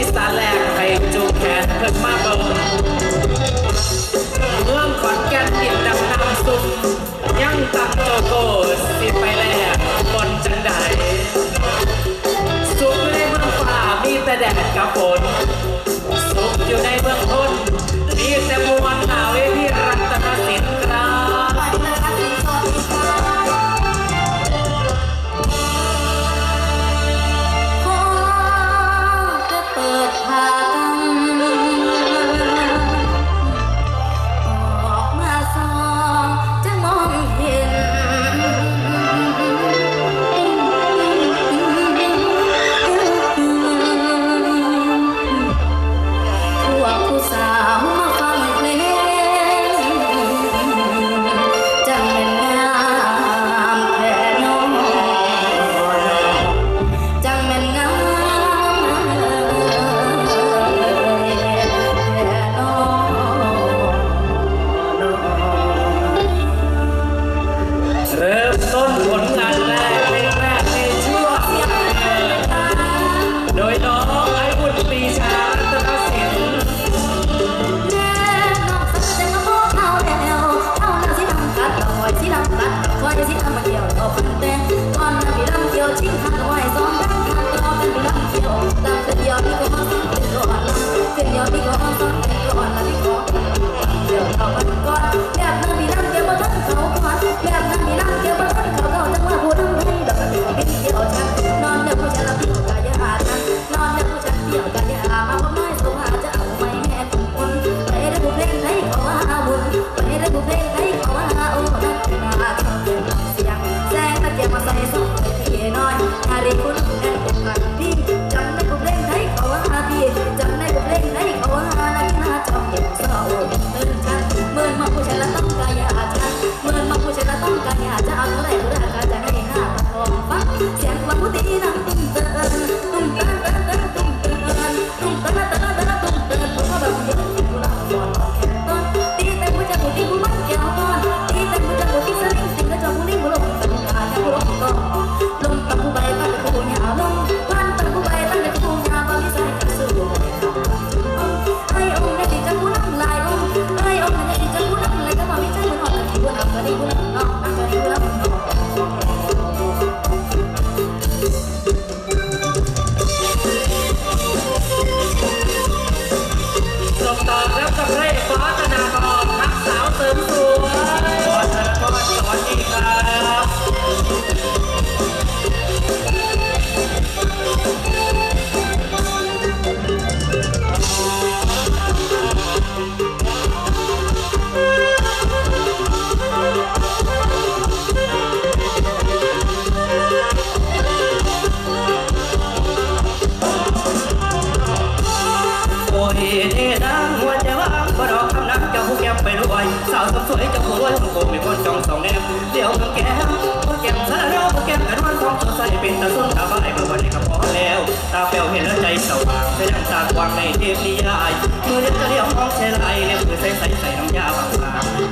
อีสาแลกไปจูงแขนเพิ่นมาเบิ่มเมืองขอนแก่นกินดำน้ำซุปยังตักโจโกสิไปแลกบนจังใดซุปในเมืองฝ่ามีแต่แดดกับฝน Thank you. สวยจะหัวว่าผมคงไม่พ้นจองสองแนมเดี๋ยวกับแก้มพวกแก้มสารเรากับแก้มกรนวันคองตัวใสเป็นตาส้นตาใบเมื่อวันนี้ก็พอแล้ว ตาแป๋วเห็นแล้วใจสว่างเป็นน้ำตาควางในเทพนิยายเมื่อเด็กจะเรียกของเชลไลเนี่ยมือใส่ใส่ใส่น้ำยาบางต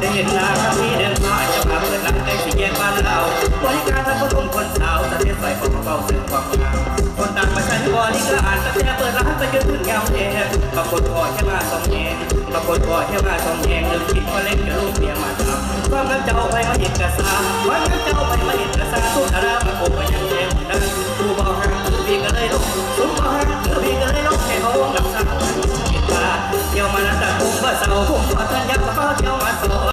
ได้เห็นหน้าครั้งนี้เดินผ่านจะมาเพื่อนรักใกล้สี่แยกบ้านเราบริการท่านผู้ชมคนสาวสะเทืยนใส่ของเบาซึ่งความ ไปจนถึงเงาแดงบางคนพอแค่มาสองแงงบางคนพอแค่มาสองแงงเริ่มคิดว่าเล่นกับลูกเมียมาทำความรักเจ้าไปมาเห็นกระซาความรักเจ้าไปมาเห็นกระซาสุดอารามาโกไปยังแดง